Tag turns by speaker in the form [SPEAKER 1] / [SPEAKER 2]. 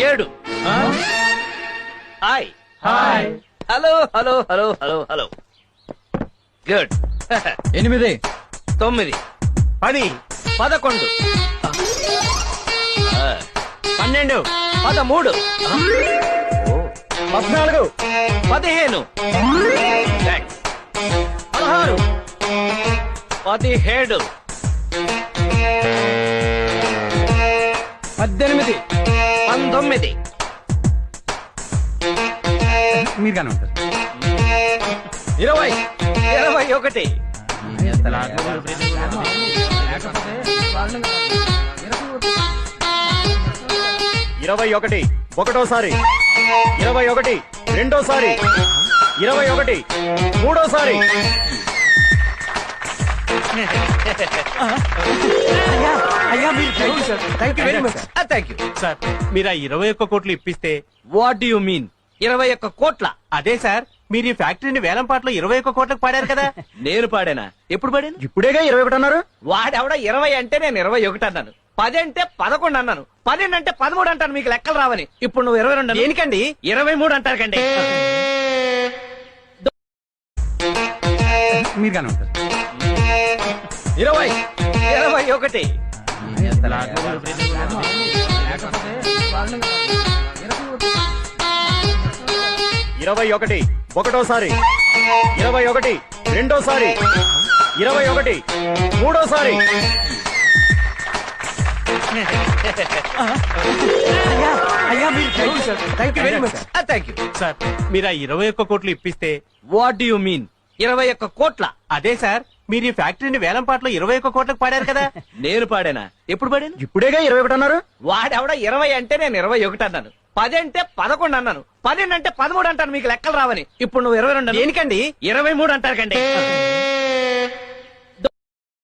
[SPEAKER 1] ఏడు. Hi.
[SPEAKER 2] Hi.
[SPEAKER 1] Hello hello hello hello hello. Good.
[SPEAKER 2] ఎనిమిది.
[SPEAKER 1] తొమ్మిది.
[SPEAKER 3] పది.
[SPEAKER 1] పదకొండు. పన్నెండు. పదమూడు.
[SPEAKER 3] పద్నాలుగు.
[SPEAKER 1] పదిహేను. పదహారు. పదిహేడు.
[SPEAKER 2] పద్దెనిమిది.
[SPEAKER 1] పంతొమ్మిది
[SPEAKER 2] మీరు కానీ ఉంటారు.
[SPEAKER 1] ఇరవై. ఇరవై ఒకటి.
[SPEAKER 3] ఇరవై ఒకటి. ఒకటోసారి. ఇరవై ఒకటి. రెండోసారి. ఇరవై ఒకటి. మూడోసారి.
[SPEAKER 2] అయ్యా మీరు thank you very much
[SPEAKER 1] thank you
[SPEAKER 4] sir మీరు ఆ ఇరవై ఒక్క కోట్లు ఇప్పిస్తే
[SPEAKER 1] వాట్ యు మీన్ ఇరవై ఒక్క కోట్ల?
[SPEAKER 4] అదే సార్ మీరు ఈ ఫ్యాక్టరీని వేలం పాటలో ఇరవై ఒక్క కోట్లకు పాడారు కదా.
[SPEAKER 1] నేను పాడానా? ఎప్పుడు పాడాను?
[SPEAKER 3] ఇప్పుడేగా ఇరవై ఒకటి అన్నారు.
[SPEAKER 1] వాడెవడ ఇరవై అంటే నేను ఇరవై ఒకటి అన్నాను. పది అంటే పదకొండు అన్నాను. పన్నెండు అంటే పదమూడు అంటాను మీకు లెక్కలు రావని. ఇప్పుడు నువ్వు ఇరవై రెండు దేనికండి? ఇరవై మూడు అంటారు కండి.
[SPEAKER 2] మీరు కానీ ఉంటారు.
[SPEAKER 1] ఇరవై. ఇరవై ఒకటి.
[SPEAKER 3] ఇరవై ఒకటి. ఒకటోసారి. ఇరవై ఒకటి. రెండోసారి. ఇరవై ఒకటి. మూడోసారి.
[SPEAKER 2] అయ్యా మీరు thank you very much.
[SPEAKER 1] Thank you
[SPEAKER 4] sir మీరు ఆ ఇరవై ఒక్క కోట్లు ఇప్పిస్తే
[SPEAKER 1] వాట్ యు మీన్? ఇరవై ఒక్క కోట్ల?
[SPEAKER 4] అదే సార్. మీరు ఈ ఫ్యాక్టరీని వేలం పాటలో ఇరవై ఒక్క కోట్లకు పాడారు కదా?
[SPEAKER 1] నేను పాడానా? ఎప్పుడు పాడాను?
[SPEAKER 3] ఇప్పుడేగా ఇరవై ఒకటి అన్నారు.
[SPEAKER 1] వాడెవడ ఇరవై అంటే నేను ఇరవై ఒకటి అన్నాను. పది అంటే పదకొండు అన్నాను. పన్నెండు అంటే పదమూడు అంటాను మీకు లెక్కలు రావని. ఇప్పుడు నువ్వు ఇరవై రెండు దేనికండి? ఇరవై మూడు అంటారు కండి.